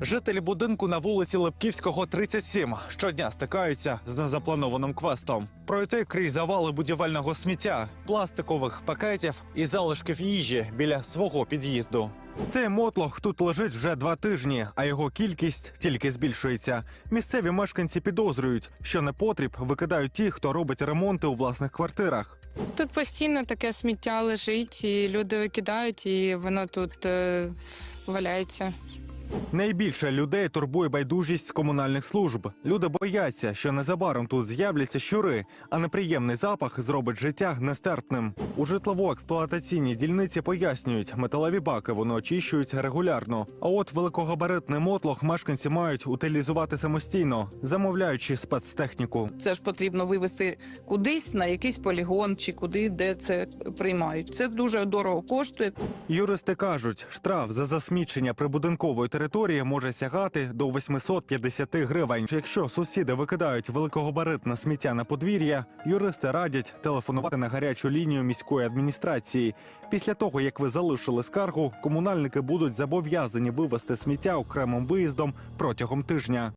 Жителі будинку на вулиці Липківського, 37, щодня стикаються з незапланованим квестом. Пройти крізь завали будівельного сміття, пластикових пакетів і залишків їжі біля свого під'їзду. Цей мотлох тут лежить вже два тижні, а його кількість тільки збільшується. Місцеві мешканці підозрюють, що непотріб викидають ті, хто робить ремонти у власних квартирах. Тут постійно таке сміття лежить, і люди викидають, і воно тут е, валяється. Найбільше людей турбує байдужість комунальних служб. Люди бояться, що незабаром тут з'являться щури, а неприємний запах зробить життя нестерпним. У житлово-експлуатаційній дільниці пояснюють, металеві баки вони очищують регулярно. А от великогабаритний мотлох мешканці мають утилізувати самостійно, замовляючи спецтехніку. Це ж потрібно вивезти кудись на якийсь полігон чи куди, де це приймають. Це дуже дорого коштує. Юристи кажуть, штраф за засмічення прибудинкової території може сягати до 850 гривень. Якщо сусіди викидають великогабаритне сміття на подвір'я, юристи радять телефонувати на гарячу лінію міської адміністрації. Після того, як ви залишили скаргу, комунальники будуть зобов'язані вивезти сміття окремим виїздом протягом тижня.